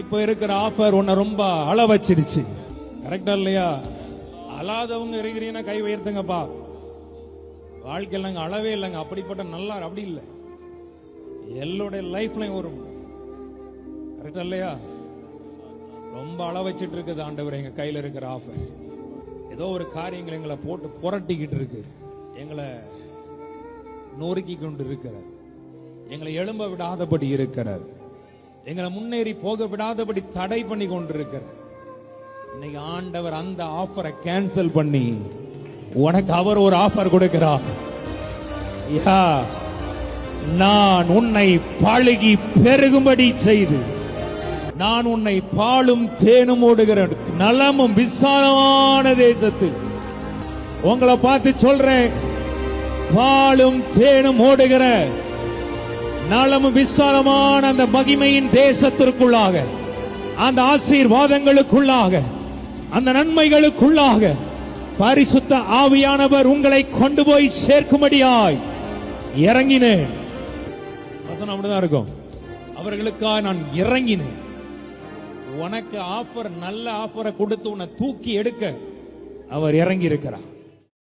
இப்ப இருக்கிற ஆஃபர் உன்னை ரொம்ப அள வச்சிடுச்சு கரெக்டா இல்லையா? அழாதவங்க இருக்கிறீங்கன்னா கை உயர்த்துங்கப்பா. வாழ்க்கையில் நாங்கள் அளவே இல்லைங்க. அப்படிப்பட்ட நல்லா அப்படி இல்லை. எல்லோடைய லைஃப்லையும் வரும் கரெக்டா இல்லையா? ரொம்ப அள வச்சுட்டு இருக்குது ஆண்டவர் எங்க கையில இருக்கிற ஆஃபர் ஏதோ ஒரு காரியங்கள் எங்களை போட்டு புரட்டிக்கிட்டு இருக்கு. எங்களை நொறுக்கி கொண்டு இருக்கிறார். எங்களை எழும்ப விடாதபடி இருக்கிறார். எங்களை முன்னேறி போக விடாதபடி தடை பண்ணி கொண்டிருக்கிறார் இன்னைக்கு ஆண்டவர் அந்த ஆஃபரை கேன்சல் பண்ணி உனக்கு அவர் ஒரு ஆஃபர் கொடுக்கிறார். யா நான் உன்னை பழகி பெருகும்படி செய்து நான் உன்னை பாலும் தேனும் ஓடுகிற நலமும் விசாலமான தேசத்தில் உங்களை பார்த்து சொல்றேன். பாலும் தேனும் ஓடுகிற நலமும் விசாலமான அந்த மகிமையின் தேசத்திற்குள்ளாக அந்த ஆசீர்வாதங்களுக்குள்ளாக அந்த நன்மைகளுக்குள்ளாக பரிசுத்த ஆவியானவர் உங்களை கொண்டு போய் சேர்க்கும்படியாய் இறங்கினேன். வசனம் அப்படிதான் இருக்கும். அவர்களுக்காக நான் இறங்கினேன். உனக்கு ஆஃபர் நல்ல ஆஃபரை கொடுத்து உன்னை தூக்கி எடுக்க அவர் இறங்கி இருக்கிறார்